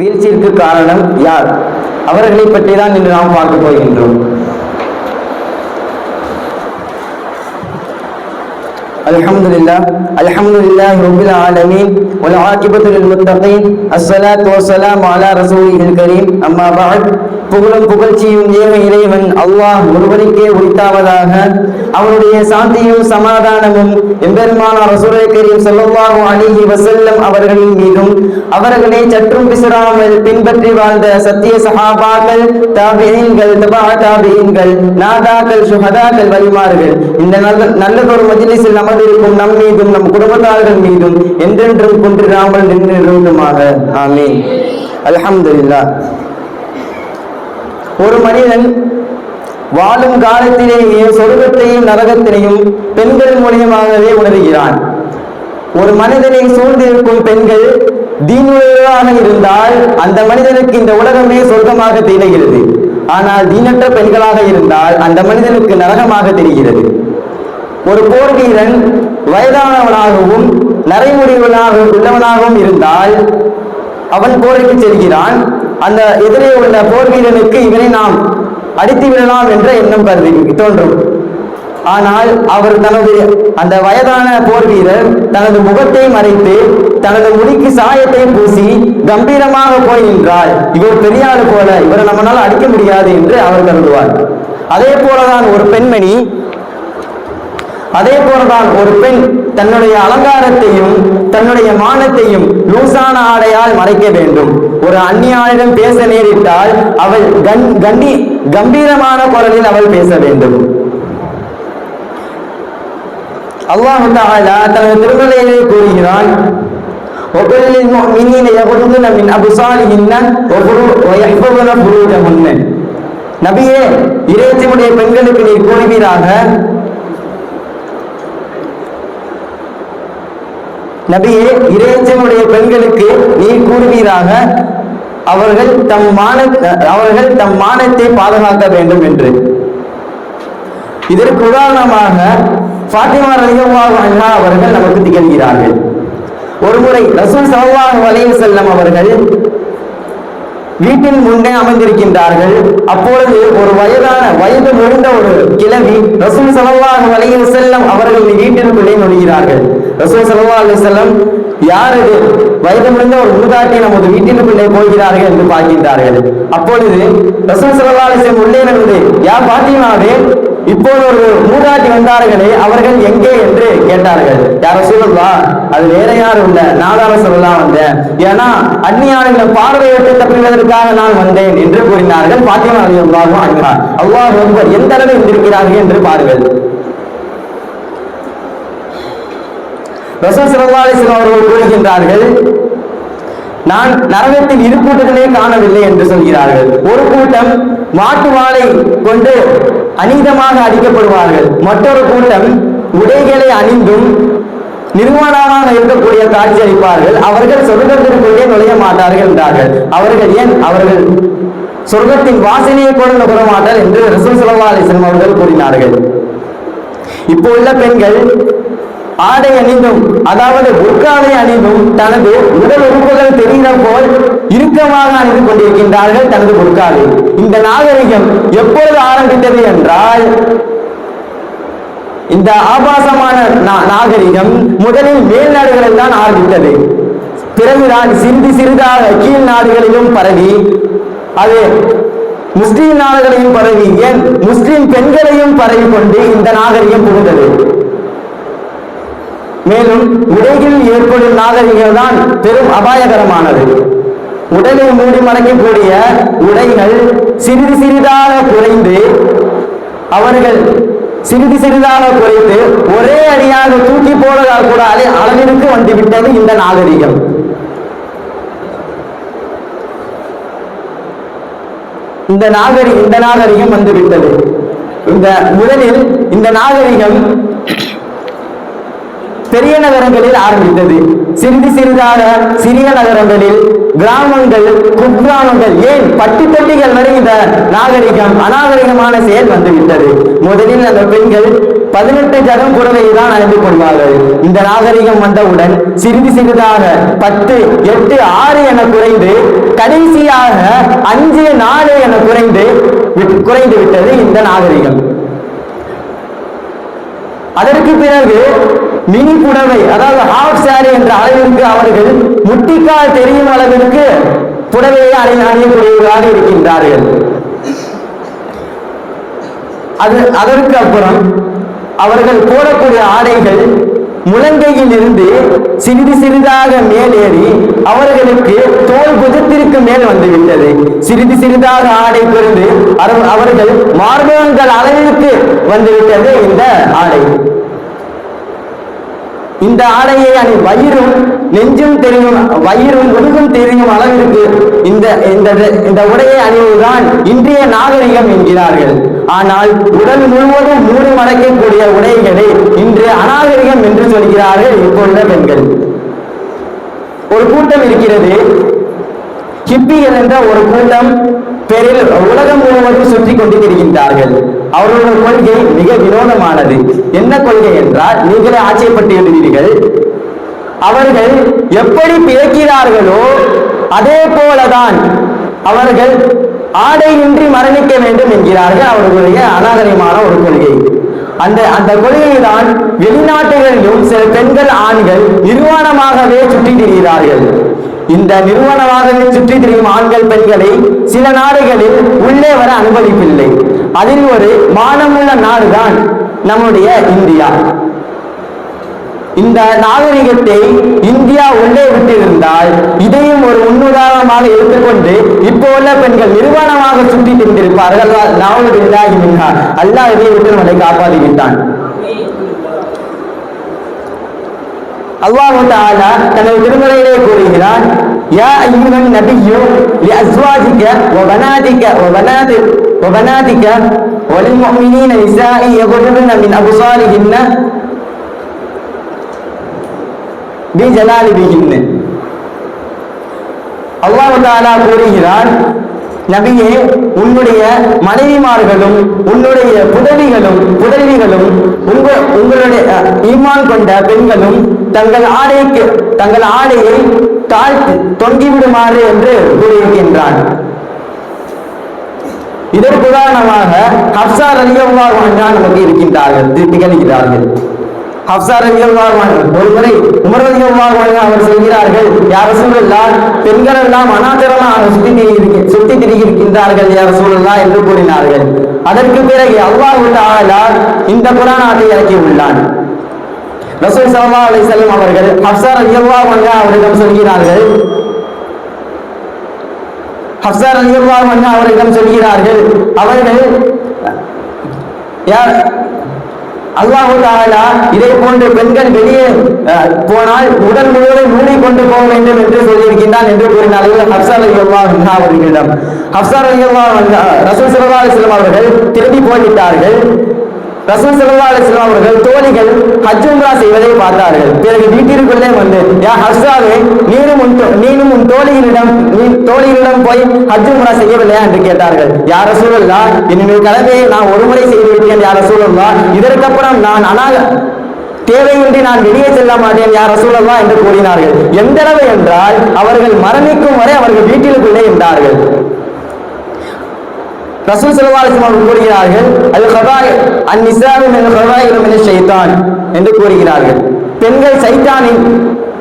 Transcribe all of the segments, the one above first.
வீழ்ச்சிக்கு காரணம் யார்? அவர்களை பற்றி தான் இன்று நாம் பார்க்க போகின்றோம். الحمد لله الحمد لله رب العالمين والعاقبة للمتقين الصلاة والسلام على رسوله الكريم أما بعد புகழும் புகழ்ச்சியும் ஏக இறைவன் அல்லாஹ் ஒருவருக்கே உரித்தாவதாக அவருடைய சாந்தியும் சமாதானமும் எம்பெருமான ரசூலை கரீம் ஸல்லல்லாஹு அலைஹி வஸல்லம் அவர்களின் மீதும் அவர்களை சற்றும் பிசராமல் பின்பற்றி வாழ்ந்த சத்திய சஹாபாக்கள் தாபியீன்கள் தபா தாபியீன்கள் நாதாக்கள் சுஹதாக்கள் வலிமார்கள் இந்த நல்ல நல்லதொரு மஜ்லிஸில் அமர்ந்திருக்கும் நம் மீதும் நம் குடும்பத்தார்கள் மீதும் என்றென்றும் கொன்றிராமல் நின்றிருந்துமாக ஆமே அல்ஹம்துலில்லாஹ். ஒரு மனிதன் வாழும் காலத்திலேயே சொர்க்கத்தையும் நரகத்தினையும் பெண்கள் மூலியமாகவே உணர்கிறான். ஒரு மனிதனை சூழ்ந்திருக்கும் பெண்கள் தீனுள்ளதாக இருந்தால் அந்த மனிதனுக்கு இந்த உலகமே சொர்க்கமாக தெரிகிறது. ஆனால் தீனற்ற பெண்களாக இருந்தால் அந்த மனிதனுக்கு நரகமாக தெரிகிறது. ஒரு போர் வீரன் வயதானவனாகவும் நரைமுடிவனாக உள்ளவனாகவும் இருந்தால் அவன் போருக்கு செல்கிறான். அந்த எதிரே உள்ள போர் வீரனுக்கு இவனை நாம் அடித்து விடலாம் என்ற எண்ணம் கருதி தோன்றும். ஆனால் அவர் தனது அந்த வயதான போர் வீரர் தனது முகத்தை மறைத்து தனது முடிக்கு சாயத்தை பூசி கம்பீரமாக போய் நின்றார் இவர் பெரிய போல இவரை நம்மளால் அடிக்க முடியாது என்று அவர் கருதுவார். அதே போலதான் ஒரு பெண்மணி அதே போலதான் ஒரு பெண் தன்னுடைய அலங்காரத்தையும் தன்னுடைய மானத்தையும் லூசான ஆடையால் மறைக்க வேண்டும் ஒரு அந்நியாளிடம் பேச நேரிட்டால் அவள் கண் கண்டி கம்பீரமான குரலில் அவள் பேச வேண்டும் அல்லாஹ் தஆலா தனது திருமலையிலே கூறுகிறான் وَقُلْ لِلْمُؤْمِنِينَ يَغُضُّضْنَ مِنْ أَبْصَارِهِنَّ وَيَحْفَظْنَ فُرُوجَهُنَّ நபியே இறைச்சியுடைய பெண்களுக்கு நீர் கூறுவீராக நபியே இறைச்சனுடைய பெண்களுக்கு நீர் கூறுவீராக. அவர்கள் தம் மான அவர்கள் தம் மானத்தை பாதுகாக்க வேண்டும் என்று. இதற்கு உதாரணமாக ஃபாத்திமா ரலியல்லாஹு அன்ஹா அவர்கள் நமக்கு திகழ்கிறார்கள். ஒருமுறை ரசூல் ஸல்லல்லாஹு அலைஹி செல்லம் அவர்கள் வீட்டின் முன்னே அமர்ந்திருக்கின்றார்கள். அப்பொழுது ஒரு வயதான வயது முடிந்த ஒரு கிழவி ரசூல் ஸல்லல்லாஹு வலையில் வஸல்லம் அவர்களின் வீட்டிற்குள்ளே நுழைகிறார்கள் ரசூல் ஸல்லல்லாஹு அலைஹி வஸல்லம் யார் இது? வயது முடிந்த ஒரு மூதாட்டி நமது வீட்டிற்குள்ளே போகிறார்கள் என்று பார்க்கின்றார்கள். அப்பொழுது ரசூல் ஸல்லல்லாஹு அலைஹி உள்ளே நடந்து யார் பாத்திமாவே இப்போது ஒரு மூதாட்டி வந்தார்களே அவர்கள் எங்கே என்று கேட்டார்கள். யார சொல்லலாம் அது வேற யாரும் இல்ல. நாதார சொல்லலாம் வந்தேன். ஏன்னா அந்நியாளர்களை பார்வையிட்டு தப்பிவதற்காக நான் வந்தேன் என்று கூறினார்கள். பாத்தியமா அலி அல்லாஹும் அன்ஹா. அல்லாஹ் ஒருவர் எந்த அளவு இருந்திருக்கிறார்கள் என்று பாருங்கள். ரசூல் ஸல்லல்லாஹு அலைஹி அவர்கள் கூறுகின்றார்கள் நான் நரகத்தில் இரு கூட்டத்திலே காணவில்லை என்று சொல்கிறார்கள். ஒரு கூட்டம் மாட்டு வாளை கொண்டு அநீதமாக அடிக்கப்படுவார்கள். மற்றொரு கூட்டம் உடைகளை அணிந்தும் நிர்வாணமாக இருக்கக்கூடிய காட்சி அளிப்பார்கள். அவர்கள் சொர்க்கத்திற்குள்ளே நுழைய மாட்டார்கள் என்றார்கள். அவர்கள் ஏன்? அவர்கள் சொர்க்கத்தின் வாசனையை கூட நுகர மாட்டார் என்று ரசூல் ஸல்லல்லாஹு அலைஹி அவர்கள் கூறினார்கள். இப்போ உள்ள பெண்கள் ஆடை அணிந்தும் அதாவது புர்காவை அணிந்தும் தனது உடல் உறுப்புகள் தெரிகிற போல் இறுக்கமாக அணிந்து கொண்டிருக்கின்றார்கள் தனது புர்காவை இந்த நாகரிகம் எப்பொழுது ஆரம்பித்தது என்றால் இந்த ஆபாசமான நா- நாகரிகம் முதலில் மேல் நாடுகளில் தான் ஆரம்பித்தது. பிறகுதான் சிறிது சிறிதாக கீழ் நாடுகளிலும் பரவி அது முஸ்லிம் நாடுகளையும் பரவி ஏன் முஸ்லிம் பெண்களையும் பரவி கொண்டு இந்த நாகரிகம் புகுந்தது. மேலும் உலகில் ஏற்படும் நாகரிகம் தான் பெரும் அபாயகரமானது. உடலை மூடி மறைக்கக்கூடிய உடைகள் சிறிது சிறிதாக குறைந்து அவர்கள் சிறிது சிறிதாக குறைந்து ஒரே அடியாக தூக்கி போடுவதால் கூட அளவிற்கு வந்துவிட்டது இந்த நாகரிகம். இந்த நாகரி இந்த நாகரிகம் வந்துவிட்டது. இந்த முதலில் இந்த நாகரிகம் பெரிய நகரங்களில் ஆரம்பித்தது சிறிது சிறிதாக சிறிய நகரங்களில் கிராமங்கள் குக்கிராமங்கள் ஏன் பட்டி தொட்டிகள் வரை இந்த நாகரிகம் அநாகரிகமான செயல் வந்துவிட்டது. முதலில் அந்த பெண்கள் பதினெட்டு ஜகம் புடவையை தான் அணிந்து கொள்வார்கள். இந்த நாகரிகம் வந்தவுடன் சிறிது சிறிதாக பத்து எட்டு ஆறு என குறைந்து கடைசியாக அஞ்சு நாலு என குறைந்து குறைந்து விட்டது இந்த நாகரிகம். அதற்கு பிறகு மினி புடவை அதாவது ஹாஃப் சாரி என்ற அளவிற்கு அவர்கள் முட்டிக்கால் தெரியும் அளவிற்கு புடவையை அடை அணியக்கூடியவர்களாக இருக்கின்றார்கள். அது அதற்கு அப்புறம் அவர்கள் போடக்கூடிய ஆடைகள் முழங்கையில் இருந்து சிறிது சிறிதாக மேலேறி அவர்களுக்கு தோல் புஜத்திற்கு மேல் வந்துவிட்டது. சிறிது சிறிதாக ஆடை பிறந்து அவர்- அவர்கள் மார்பகங்கள் அளவிற்கு வந்துவிட்டது இந்த ஆடை. இந்த ஆடையை அணி வயிறும் நெஞ்சும் தெரியும் வயிறும் முதுகும் தெரியும் அளவிற்கு இந்த இந்த இந்த உடையை அணிவதுதான் இன்றைய நாகரிகம் என்கிறார்கள். ஆனால் உடல் முழுவதும் மூடி மறைக்கக்கூடிய உடைகளை இன்று அநாகரிகம் என்று சொல்கிறார்கள் இப்பொழுது பெண்கள். ஒரு கூட்டம் இருக்கிறது. ஹிப்பிகள் என்ற ஒரு கூட்டம் பேரில் உலகம் முழுவதும் சுற்றி கொண்டு திரிகின்றார்கள் கொள்கை மிக வினோதமானது. என்ன கொள்கை என்றால் நீங்களே ஆச்சரியப்பட்டு எழுதுவீர்கள். அவர்கள் எப்படி பிறக்கிறார்களோ அதே போலதான் அவர்கள் ஆடையின்றி மரணிக்க வேண்டும் என்கிறார்கள் அவர்களுடைய அநாகரிகமான ஒரு கொள்கை. அந்த அந்த கொள்கையை தான் வெளிநாட்டுகளிலும் சில பெண்கள் ஆண்கள் நிர்வாணமாகவே சுற்றி திரிகிறார்கள். இந்த நிறுவனமாகவே சுற்றி திரியும் ஆண்கள் பெண்களை சில நாடுகளில் உள்ளே வர அனுமதிப்பில்லை. அதில் ஒரு மானமுள்ள நாடுதான் நம்முடைய இந்தியா. இந்த நாகரிகத்தை இந்தியா உள்ளே விட்டிருந்தால் இதையும் ஒரு முன்னுதாரணமாக எடுத்துக்கொண்டு இப்போ உள்ள பெண்கள் நிர்வாணமாக சுற்றி திரிந்திருப்பார்கள் நாவல் இல்லாகி அல்லாஹ் இதை விட்டு நம்மளை காப்பாற்றி விட்டான் அல்லாஹு தஆலா தனது திருமறையிலே கூறுகிறான் யா அய்யுஹன் நபியோ லி அஸ்வாஜிக வ பனாதிக வ பனாதி வ பனாதிக நிசாஇ மின் பி ஜலாலிபிஹின்ன அல்லாஹு தஆலா கூறுகிறான் நபியே உன்னுடைய மனைவிமார்களும் உன்னுடைய புதவிகளும் புதவிகளும் உங்க உங்களுடைய ஈமான் கொண்ட பெண்களும் தங்கள் ஆடைக்கு தங்கள் ஆடையை தாழ்த்து தொங்கிவிடுமாறு என்று கூறியிருக்கின்றான் இதற்கு உதாரணமாக ஹப்சா ரலியல்லாஹு நமக்கு இருக்கின்றார்கள் திகழ்கிறார்கள் ஹப்சா ரலியல்லாஹு அன்ஹா உமர் அவர் சொல்கிறார்கள் யார் ரசூலுல்லாஹ் பெண்கள் எல்லாம் அனாதரமாக சுத்தி திரிகிற- சுத்தி திரிகின்றார்கள் யார் ரசூலுல்லாஹ் என்று கூறினார்கள். அதற்கு பிறகு அல்லாஹ் தஆலா இந்த புராணத்தை இறக்கி உள்ளான் ரசூல் சல்லா அலி செல்லம் அவர்கள் ஹப்சா ரலியல்லாஹு அன்ஹா அவரிடம் சொல்கிறார்கள் ஹப்சா ரலியல்லாஹு அன்ஹா அவரிடம் சொல்கிறார்கள் அவர்கள் யார் அல்லாஹு தாலா இதே போன்று பெண்கள் வெளியே போனால் உடல் முழுவதும் மூடி கொண்டு போக வேண்டும் என்று சொல்லியிருக்கின்றான் என்று கூறினார்கள் ஹப்சார் ரலியல்லாஹு அன்ஹா அவர்களிடம். ஹப்சார் ரலியல்லாஹு ரசூல் ஸல்லல்லாஹு அவர்கள் திரும்பி போய்விட்டார்கள். ரசூல் ஸல்லல்லாஹு அலைஹி வஸல்லம் அவர்கள் தோழிகள் ஹஜ் உம்ரா செய்வதை பார்த்தார்கள். பிறகு வீட்டிற்குள்ளே வந்து யா ஹஸ்ராவே நீனும் உன் தோ- நீனும் உன் தோழிகளிடம் நீ தோழிகளிடம் போய் ஹஜ் உம்ரா செய்யவில்லையா? என்று கேட்டார்கள். யார் ரசூலுல்லா என்னுடைய கடமையை நான் ஒரு முறை செய்து விட்டேன் யார் ரசூலுல்லா இதற்கப்புறம் நான் அனாக தேவையின்றி நான் வெளியே செல்ல மாட்டேன் யார் ரசூலல்லா என்று கூறினார்கள். எந்தளவு என்றால் அவர்கள் மரணிக்கும் வரை அவர்கள் வீட்டிற்குள்ளே இருந்தார்கள். ரசூல் ஸல்லல்லாஹு அவர்கள் கூறுகிறார்கள் அது கபாய் அந்நிசாவு என்ற கபாயிரு மின் சைத்தான் என்று கூறுகிறார்கள். பெண்கள் சைத்தானின்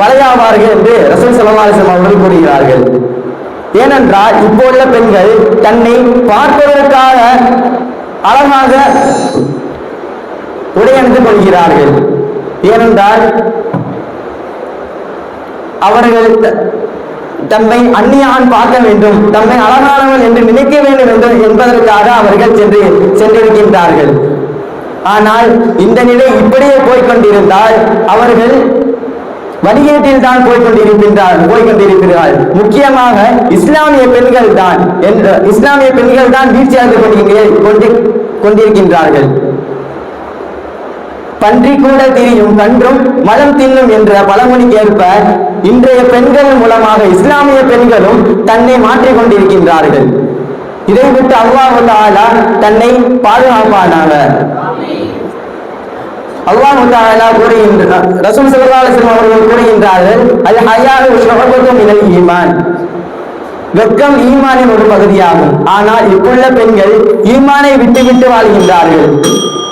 வலையாவார்கள் என்று ரசூல் ஸல்லல்லாஹு அவர்கள் கூறுகிறார்கள். ஏனென்றால் இப்போ உள்ள பெண்கள் தன்னை பார்ப்பதற்காக அழகாக உடையணிந்து கொள்கிறார்கள். ஏனென்றால் அவர்கள் தம்மை அந்நியான் பார்க்க வேண்டும் தம்மை அழகானவன் என்று நினைக்க வேண்டும் என்று என்பதற்காக அவர்கள் சென்று சென்றிருக்கின்றார்கள். ஆனால் இந்த நிலை இப்படியே போய்கொண்டிருந்தால் அவர்கள் வழிகேட்டில் தான் போய்கொண்டிருக்கின்றார் போய்கொண்டிருக்கிறார் முக்கியமாக இஸ்லாமிய பெண்கள் தான் என்ற இஸ்லாமிய பெண்கள் தான் வீழ்ச்சி அடைந்து கொண்டு கொண்டிருக்கின்றார்கள். பன்றி கூட திரியும் கன்றும் மலம் தின்னும் என்ற பழமொழிக்கு ஏற்ப இன்றைய பெண்கள் மூலமாக இஸ்லாமிய பெண்களும் தன்னை மாற்றிக் கொண்டிருக்கின்றார்கள் இதை விட்டு அல்லாஹ் தஆலா தன்னை பாதுகாப்பானாக. அல்லாஹ் தஆலா கூறுகின்றார் ரசூல் ஸல்லல்லாஹு அவர்கள் கூறுகின்றார்கள் அல் ஹயாஉ ஷுஅபத்தும் ஈமான். வெட்கம் ஈமானின் ஒரு பகுதியாகும். ஆனால் இப்புள்ள பெண்கள் ஈமானை விட்டு விட்டு வாழ்கின்றார்கள்.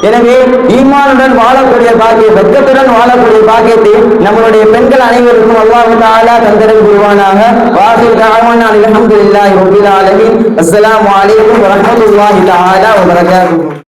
எனவே ஈமானுடன் வாழக்கூடிய பாக்கிய வெக்கத்துடன் வாழக்கூடிய பாக்கியத்தை நம்மளுடைய பெண்கள் அனைவருக்கும் அல்லாஹ் தஆலா தந்தரல் புரிவானாக. வாசில் தாவானா அல்ஹம்துலில்லாஹி ரபில் ஆலமீன். அஸ்ஸலாமு அலைக்கும் வரஹ்மத்துல்லாஹி தஆலா வபரகாத்துஹு.